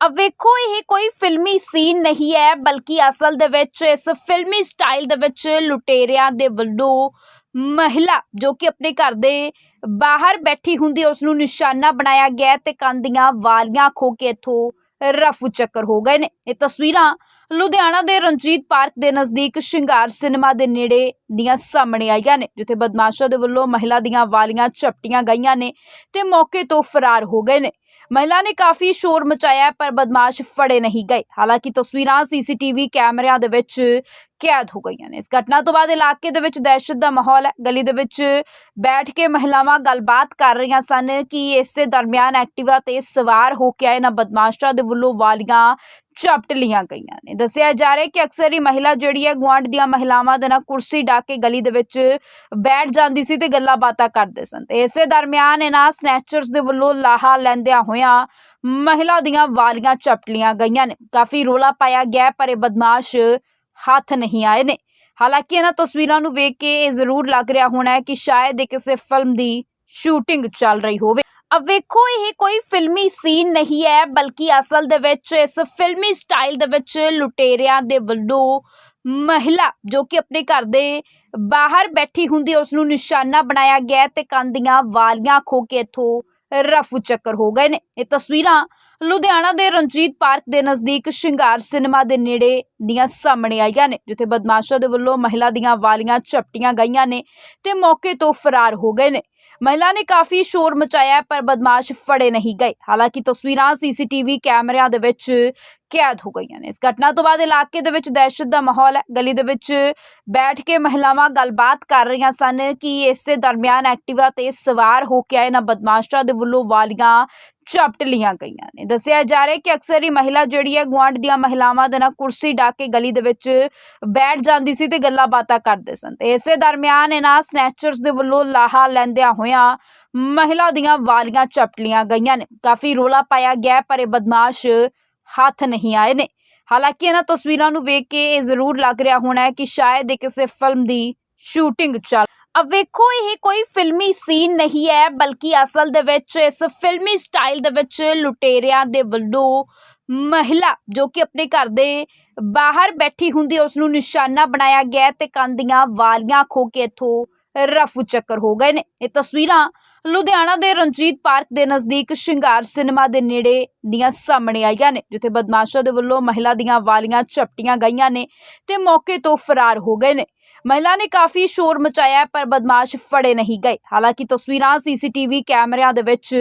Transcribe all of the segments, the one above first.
ਆ ਵੇਖੋ, ਇਹ ਕੋਈ ਫਿਲਮੀ ਸੀਨ ਨਹੀਂ ਹੈ, ਬਲਕਿ ਅਸਲ ਦੇ ਵਿੱਚ ਇਸ ਫਿਲਮੀ ਸਟਾਈਲ ਦੇ ਵਿੱਚ ਲੁਟੇਰਿਆਂ ਦੇ ਵੱਲੋਂ ਮਹਿਲਾ ਜੋ ਕਿ ਆਪਣੇ ਘਰ ਦੇ ਬਾਹਰ ਬੈਠੀ ਹੁੰਦੀ ਉਸ ਨੂੰ ਨਿਸ਼ਾਨਾ ਬਣਾਇਆ ਗਿਆ ਤੇ ਕੰਨ ਵਾਲੀਆਂ ਖੋ ਕੇ ਇਥੋਂ ਰਫੂ ਚੱਕਰ ਹੋ ਗਏ ਨੇ। ਇਹ ਤਸਵੀਰਾਂ ਲੁਧਿਆਣਾ ਦੇ ਰਣਜੀਤ ਪਾਰਕ ਦੇ ਨਜ਼ਦੀਕ ਸ਼ਿੰਗਾਰ ਸਿਨੇਮਾ ਦੇ ਨੇੜੇ ਦੀਆਂ ਸਾਹਮਣੇ ਆਈਆਂ ਨੇ, ਜਿੱਥੇ ਬਦਮਾਸ਼ਾਂ ਦੇ ਵੱਲੋਂ ਮਹਿਲਾ ਦੀਆਂ ਵਾਲੀਆਂ ਝਪਟੀਆਂ ਗਈਆਂ ਨੇ ਤੇ ਮੌਕੇ ਤੋਂ ਫਰਾਰ ਹੋ ਗਏ ਨੇ। ਮਹਿਲਾ ਨੇ ਕਾਫੀ ਸ਼ੋਰ ਮਚਾਇਆ, ਪਰ ਬਦਮਾਸ਼ ਫੜੇ ਨਹੀਂ ਗਏ। ਹਾਲਾਂਕਿ ਤਸਵੀਰਾਂ ਸੀਸੀਟੀਵੀ ਕੈਮਰਿਆਂ ਦੇ ਵਿੱਚ ਕੈਦ ਹੋ ਗਈਆਂ ਨੇ। ਇਸ ਘਟਨਾ ਤੋਂ ਬਾਅਦ ਇਲਾਕੇ ਦੇ ਵਿੱਚ ਦਹਿਸ਼ਤ ਦਾ ਮਾਹੌਲ ਹੈ। ਗਲੀ ਦੇ ਵਿੱਚ ਬੈਠ ਕੇ ਮਹਿਲਾਵਾਂ ਗੱਲਬਾਤ ਕਰ ਰਹੀਆਂ ਸਨ ਕਿ ਇਸੇ ਦਰਮਿਆਨ ਐਕਟਿਵਾ ਤੇ ਸਵਾਰ ਹੋ ਕੇ ਆਏ ਨਾ ਬਦਮਾਸ਼ਾਂ ਦੇ ਵੱਲੋਂ ਵਾਲੀਆਂ ਝਪਟ ਲੀਆਂ ਗਈਆਂ ਨੇ। ਦੱਸਿਆ ਜਾ ਰਿਹਾ ਕਿ ਅਕਸਰ ਹੀ ਮਹਿਲਾ ਜਿਹੜੀ ਹੈ ਗੁਆਂਢ ਦੀਆਂ ਮਹਿਲਾਵਾਂ ਦੇ ਨਾਲ ਕੁਰਸੀ ਢਾ ਕੇ ਗਲੀ ਦੇ ਵਿੱਚ ਬੈਠ ਜਾਂਦੀ ਸੀ ਤੇ ਗੱਲਾਂ ਬਾਤਾਂ ਕਰਦੇ ਸਨ। ਤੇ ਇਸੇ ਦਰਮਿਆਨ ਇਹਨਾਂ ਸਨੈਚਰਸ ਦੇ ਵੱਲੋਂ ਲਾਹਾ ਲੈਂਦਿਆਂ ਹੋਇਆਂ ਮਹਿਲਾ ਦੀਆਂ ਵਾਲੀਆਂ ਝਪਟ ਲੀਆਂ ਗਈਆਂ ਨੇ। ਕਾਫੀ ਰੋਲਾ ਪਾਇਆ ਗਿਆ ਪਰ ਇਹ ਬਦਮਾਸ਼ ਹੱਥ ਨਹੀਂ ਆਏ ਨੇ। ਹਾਲਾਂਕਿ ਇਹਨਾਂ ਤਸਵੀਰਾਂ ਨੂੰ ਵੇਖ ਕੇ ਇਹ ਜ਼ਰੂਰ ਲੱਗ ਰਿਹਾ ਹੋਣਾ ਹੈ ਕਿ ਸ਼ਾਇਦ ਇਹ ਕਿਸੇ ਫਿਲਮ ਦੀ ਸ਼ੂਟਿੰਗ ਚੱਲ ਰਹੀ ਹੋਵੇ। ਆ ਵੇਖੋ, ਇਹ ਕੋਈ ਫਿਲਮੀ ਸੀਨ ਨਹੀਂ ਹੈ, ਬਲਕਿ ਅਸਲ ਦੇ ਵਿੱਚ ਇਸ ਫਿਲਮੀ ਸਟਾਈਲ ਦੇ ਵਿੱਚ ਲੁਟੇਰਿਆਂ ਦੇ ਵੱਲੋਂ ਮਹਿਲਾ ਜੋ ਕਿ ਆਪਣੇ ਘਰ ਦੇ ਬਾਹਰ ਬੈਠੀ ਹੁੰਦੀ ਉਸ ਨੂੰ ਨਿਸ਼ਾਨਾ ਬਣਾਇਆ ਗਿਆ ਹੈ ਤੇ ਕੰਨ ਦੀਆਂ ਵਾਲੀਆਂ ਖੋ ਕੇ ਇਥੋਂ ਰਫੂ ਚੱਕਰ ਹੋ ਗਏ ਨੇ। ਇਹ ਤਸਵੀਰਾਂ ਲੁਧਿਆਣਾ ਦੇ ਰਣਜੀਤ ਪਾਰਕ ਦੇ ਨਜ਼ਦੀਕ ਸ਼ਿੰਗਾਰ ਸਿਨੇਮਾ ਦੇ ਨੇੜੇ ਦੀਆਂ ਸਾਹਮਣੇ ਆਈਆਂ ਨੇ, ਜਿੱਥੇ ਬਦਮਾਸ਼ਾਂ ਦੇ ਵੱਲੋਂ ਮਹਿਲਾ ਦੀਆਂ ਵਾਲੀਆਂ ਝਪਟੀਆਂ ਗਈਆਂ ਨੇ ਤੇ ਮੌਕੇ ਤੋਂ ਫਰਾਰ ਹੋ ਗਏ ਨੇ। ਮਹਿਲਾ ਨੇ ਕਾਫੀ ਸ਼ੋਰ ਮਚਾਇਆ ਪਰ ਬਦਮਾਸ਼ ਫੜੇ ਨਹੀਂ ਗਏ। ਹਾਲਾਂਕਿ ਤਸਵੀਰਾਂ ਸੀਸੀਟੀਵੀ ਕੈਮਰਿਆਂ ਦੇ ਵਿੱਚ ਕੈਦ ਹੋ ਗਈਆਂ ਨੇ। ਇਸ ਘਟਨਾ ਤੋਂ ਬਾਅਦ ਇਲਾਕੇ ਦੇ ਵਿੱਚ ਦਹਿਸ਼ਤ ਦਾ ਮਾਹੌਲ ਹੈ। ਗਲੀ ਦੇ ਵਿੱਚ ਬੈਠ ਕੇ ਮਹਿਲਾਵਾਂ ਗੱਲਬਾਤ ਕਰ ਰਹੀਆਂ ਸਨ ਕਿ ਇਸੇ ਦਰਮਿਆਨ ਐਕਟਿਵਾ ਤੇ ਸਵਾਰ ਹੋ ਕੇ ਆਏ ਨਾ ਬਦਮਾਸ਼ਾਂ ਦੇ ਵੱਲੋਂ ਵਾਲੀਆਂ ਝਪਟ ਲੀਆਂ ਗਈਆਂ ਨੇ। ਦੱਸਿਆ ਜਾ ਰਿਹਾ ਕਿ ਅਕਸਰ ਹੀ ਮਹਿਲਾ ਜਿਹੜੀ ਹੈ, ਗੁਆਂਢ ਦੀਆਂ ਮਹਿਲਾਵਾਂ ਦੇ ਨਾਲ ਕੁਰਸੀ ਢਾ ਕੇ ਗਲੀ ਦੇ ਵਿੱਚ ਬੈਠ ਜਾਂਦੀ ਸੀ ਤੇ ਗੱਲਾਂ ਬਾਤਾਂ ਕਰਦੇ ਸਨ। ਤੇ ਇਸੇ ਦਰਮਿਆਨ ਇਹਨਾਂ ਸਨੈਚਰਸ ਦੇ ਵੱਲੋਂ ਲਾਹਾ ਲੈਂਦਿਆਂ ਹੋਇਆਂ ਮਹਿਲਾ ਦੀਆਂ ਵਾਲੀਆਂ ਚਪਟਲੀਆਂ ਗਈਆਂ ਨੇ। ਕਾਫੀ ਰੋਲਾ ਪਾਇਆ ਗਿਆ, ਪਰ ਇਹ ਬਦਮਾਸ਼ ਹੱਥ ਨਹੀਂ ਆਏ ਨੇ। ਹਾਲਾਂਕਿ ਇਹਨਾਂ ਤਸਵੀਰਾਂ ਨੂੰ ਵੇਖ ਕੇ ਇਹ ਜ਼ਰੂਰ ਲੱਗ ਰਿਹਾ ਹੋਣਾ ਹੈ ਕਿ ਸ਼ਾਇਦ ਇਹ ਕਿਸੇ ਫਿਲਮ ਦੀ ਸ਼ੂਟਿੰਗ ਚੱਲ ਆ ਵੇਖੋ, ਇਹ ਕੋਈ ਫਿਲਮੀ ਸੀਨ ਨਹੀਂ ਹੈ, ਬਲਕਿ ਅਸਲ ਦੇ ਵਿੱਚ ਇਸ ਫਿਲਮੀ ਸਟਾਈਲ ਦੇ ਵਿੱਚ ਲੁਟੇਰਿਆਂ ਦੇ ਵੱਲੋਂ ਮਹਿਲਾ ਜੋ ਕਿ ਆਪਣੇ ਘਰ ਦੇ ਬਾਹਰ ਬੈਠੀ ਹੁੰਦੀ, ਉਸ ਨੂੰ ਨਿਸ਼ਾਨਾ ਬਣਾਇਆ ਗਿਆ ਤੇ ਕੰਨ ਵਾਲੀਆਂ ਖੋ ਕੇ ਇਥੋਂ ਰਫੂ ਚੱਕਰ ਹੋ ਗਏ ਨੇ। ਇਹ ਤਸਵੀਰਾਂ ਲੁਧਿਆਣਾ ਦੇ ਰਣਜੀਤ ਪਾਰਕ ਦੇ ਨਜ਼ਦੀਕ ਸ਼ਿੰਗਾਰ ਸਿਨੇਮਾ ਦੇ ਨੇੜੇ ਦੀਆਂ ਸਾਹਮਣੇ ਆਈਆਂ ਨੇ, ਜਿੱਥੇ ਬਦਮਾਸ਼ਾਂ ਦੇ ਵੱਲੋਂ ਮਹਿਲਾ ਦੀਆਂ ਵਾਲੀਆਂ ਝਪਟੀਆਂ ਗਈਆਂ ਨੇ ਤੇ ਮੌਕੇ ਤੋਂ ਫਰਾਰ ਹੋ ਗਏ ਨੇ। ਮਹਿਲਾ ਨੇ ਕਾਫੀ ਸ਼ੋਰ ਮਚਾਇਆ, ਪਰ ਬਦਮਾਸ਼ ਫੜੇ ਨਹੀਂ ਗਏ। ਹਾਲਾਂਕਿ ਤਸਵੀਰਾਂ ਸੀਸੀਟੀਵੀ ਕੈਮਰਿਆਂ ਦੇ ਵਿੱਚ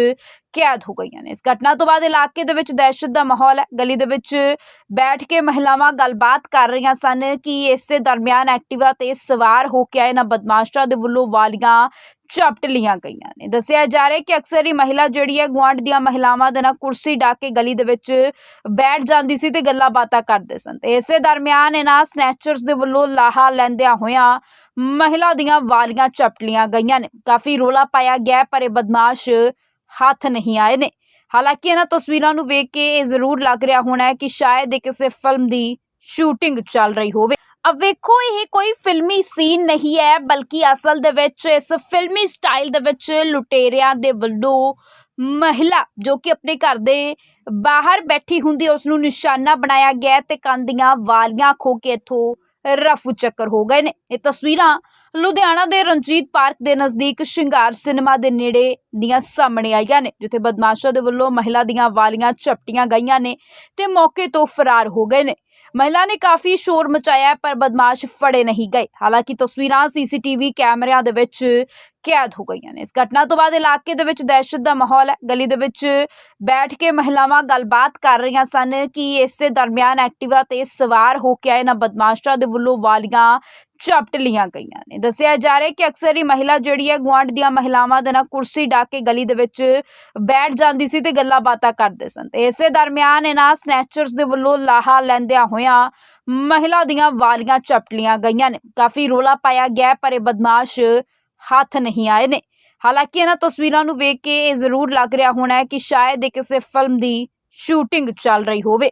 ਕੈਦ ਹੋ ਗਈਆਂ ਨੇ। ਇਸ ਘਟਨਾ ਤੋਂ ਬਾਅਦ ਇਲਾਕੇ ਦੇ ਵਿੱਚ ਦਹਿਸ਼ਤ ਦਾ ਮਾਹੌਲ ਹੈ। ਗਲੀ ਦੇ ਵਿੱਚ ਬੈਠ ਕੇ ਮਹਿਲਾਵਾਂ ਗੱਲਬਾਤ ਕਰ ਰਹੀਆਂ ਸਨ ਕਿ ਇਸੇ ਦਰਮਿਆਨ ਐਕਟਿਵਾ ਤੇ ਸਵਾਰ ਹੋ ਕੇ ਆਏ ਨਾ ਬਦਮਾਸ਼ਾਂ ਦੇ ਵੱਲੋਂ ਵਾਲੀਆਂ ਚਪਟ ਲੀਆਂ ਗਈਆਂ ਨੇ। ਦੱਸਿਆ ਜਾ ਰਿਹਾ ਕਿ ਅਕਸਰ ਹੀ ਮਹਿਲਾ ਜਿਹੜੀ ਹੈ ਗੁਆਂਢ ਦੀਆਂ ਮਹਿਲਾਵਾਂ ਦੇ ਨਾਲ ਕੁਰਸੀ ਢਾ ਕੇ ਗਲੀ ਦੇ ਵਿੱਚ ਬੈਠ ਜਾਂਦੀ ਸੀ ਤੇ ਗੱਲਾਂ ਬਾਤਾਂ ਕਰਦੇ ਸਨ। ਤੇ ਇਸੇ ਦਰਮਿਆਨ ਇਹਨਾਂ ਸਨੈਚਰਸ ਦੇ ਵੱਲੋਂ ਲਾਹਾ ਲੈਂਦਿਆਂ ਹੋਇਆਂ ਮਹਿਲਾ ਦੀਆਂ ਵਾਲੀਆਂ ਝਪਟ ਲੀਆਂ ਗਈਆਂ ਨੇ। ਕਾਫੀ ਰੋਲਾ ਪਾਇਆ ਗਿਆ ਪਰ ਇਹ ਬਦਮਾਸ਼ ਹੱਥ ਨਹੀਂ ਆਏ ਨੇ। ਹਾਲਾਂਕਿ ਇਹਨਾਂ ਤਸਵੀਰਾਂ ਨੂੰ ਵੇਖ ਕੇ ਇਹ ਜ਼ਰੂਰ ਲੱਗ ਰਿਹਾ ਹੋਣਾ ਹੈ ਕਿ ਸ਼ਾਇਦ ਇਹ ਕਿਸੇ ਫਿਲਮ ਦੀ ਸ਼ੂਟਿੰਗ ਚੱਲ ਰਹੀ ਹੋਵੇ। ਆ ਵੇਖੋ, ਇਹ ਕੋਈ ਫਿਲਮੀ ਸੀਨ ਨਹੀਂ ਹੈ, ਬਲਕਿ ਅਸਲ ਦੇ ਵਿੱਚ ਇਸ ਫਿਲਮੀ ਸਟਾਈਲ ਦੇ ਵਿੱਚ ਲੁਟੇਰਿਆਂ ਦੇ ਵੱਲੋਂ ਮਹਿਲਾ, ਜੋ ਕਿ ਆਪਣੇ ਘਰ ਦੇ ਬਾਹਰ ਬੈਠੀ ਹੁੰਦੀ ਉਸ ਨੂੰ ਨਿਸ਼ਾਨਾ ਬਣਾਇਆ ਗਿਆ ਹੈ ਤੇ ਕੰਨ ਦੀਆਂ ਵਾਲੀਆਂ ਖੋ ਕੇ ਇਥੋਂ ਰਫੂ ਚੱਕਰ ਹੋ ਗਏ ਨੇ। ਇਹ ਤਸਵੀਰਾਂ ਲੁਧਿਆਣਾ ਦੇ ਰਣਜੀਤ ਪਾਰਕ ਦੇ ਨਜ਼ਦੀਕ ਸ਼ਿੰਗਾਰ ਸਿਨੇਮਾ ਦੇ ਨੇੜੇ ਦੀਆਂ ਸਾਹਮਣੇ ਆਈਆਂ ਨੇ, ਜਿੱਥੇ ਬਦਮਾਸ਼ਾਂ ਦੇ ਵੱਲੋਂ ਮਹਿਲਾ ਦੀਆਂ ਵਾਲੀਆਂ ਝਪਟੀਆਂ ਗਈਆਂ ਨੇ ਤੇ ਮੌਕੇ ਤੋਂ ਫਰਾਰ ਹੋ ਗਏ ਨੇ। ਮਹਿਲਾ ਨੇ ਕਾਫੀ ਸ਼ੋਰ ਮਚਾਇਆ, ਪਰ ਬਦਮਾਸ਼ ਫੜੇ ਨਹੀਂ ਗਏ। ਹਾਲਾਂਕਿ ਤਸਵੀਰਾਂ ਸੀਸੀਟੀਵੀ ਕੈਮਰਿਆਂ ਦੇ ਵਿੱਚ ਕੈਦ ਹੋ ਗਈਆਂ ਨੇ। ਇਸ ਘਟਨਾ ਤੋਂ ਬਾਅਦ ਇਲਾਕੇ ਦੇ ਵਿੱਚ ਦਹਿਸ਼ਤ ਦਾ ਮਾਹੌਲ ਹੈ। ਗਲੀ ਦੇ ਵਿੱਚ ਬੈਠ ਕੇ ਮਹਿਲਾਵਾਂ ਗੱਲਬਾਤ ਕਰ ਰਹੀਆਂ ਸਨ ਕਿ ਇਸੇ ਦਰਮਿਆਨ ਐਕਟਿਵਾ ਤੇ ਸਵਾਰ ਹੋ ਕੇ ਆਏ ਨਾ ਬਦਮਾਸ਼ਾਂ ਦੇ ਵੱਲੋਂ ਵਾਲੀਆਂ ਚਪਟ ਲੀਆਂ ਗਈਆਂ ਨੇ। ਦੱਸਿਆ ਜਾ ਰਿਹਾ ਕਿ ਅਕਸਰ ਹੀ ਮਹਿਲਾ ਜਿਹੜੀ ਹੈ ਗੁਆਂਢ ਦੀਆਂ ਮਹਿਲਾਵਾਂ ਦੇ ਨਾਲ ਕੁਰਸੀ ਢਾ ਕੇ ਗਲੀ ਦੇ ਵਿੱਚ ਬੈਠ ਜਾਂਦੀ ਸੀ ਤੇ ਗੱਲਾਂ ਬਾਤਾਂ ਕਰਦੇ ਸਨ। ਤੇ ਇਸੇ ਦਰਮਿਆਨ ਇਹਨਾਂ ਸਨੈਚਰਸ ਦੇ ਵੱਲੋਂ ਲਾਹਾ ਲੈਂਦਿਆਂ ਹੋਇਆਂ ਮਹਿਲਾ ਦੀਆਂ ਵਾਲੀਆਂ ਝਪਟ ਲੀਆਂ ਗਈਆਂ ਨੇ। ਕਾਫੀ ਰੋਲਾ ਪਾਇਆ ਗਿਆ, ਪਰ ਇਹ ਬਦਮਾਸ਼ ਹੱਥ ਨਹੀਂ ਆਏ ਨੇ। ਹਾਲਾਂਕਿ ਇਹਨਾਂ ਤਸਵੀਰਾਂ ਨੂੰ ਵੇਖ ਕੇ ਇਹ ਜ਼ਰੂਰ ਲੱਗ ਰਿਹਾ ਹੋਣਾ ਹੈ ਕਿ ਸ਼ਾਇਦ ਇਹ ਕਿਸੇ ਫਿਲਮ ਦੀ ਸ਼ੂਟਿੰਗ ਚੱਲ ਰਹੀ ਹੋਵੇ।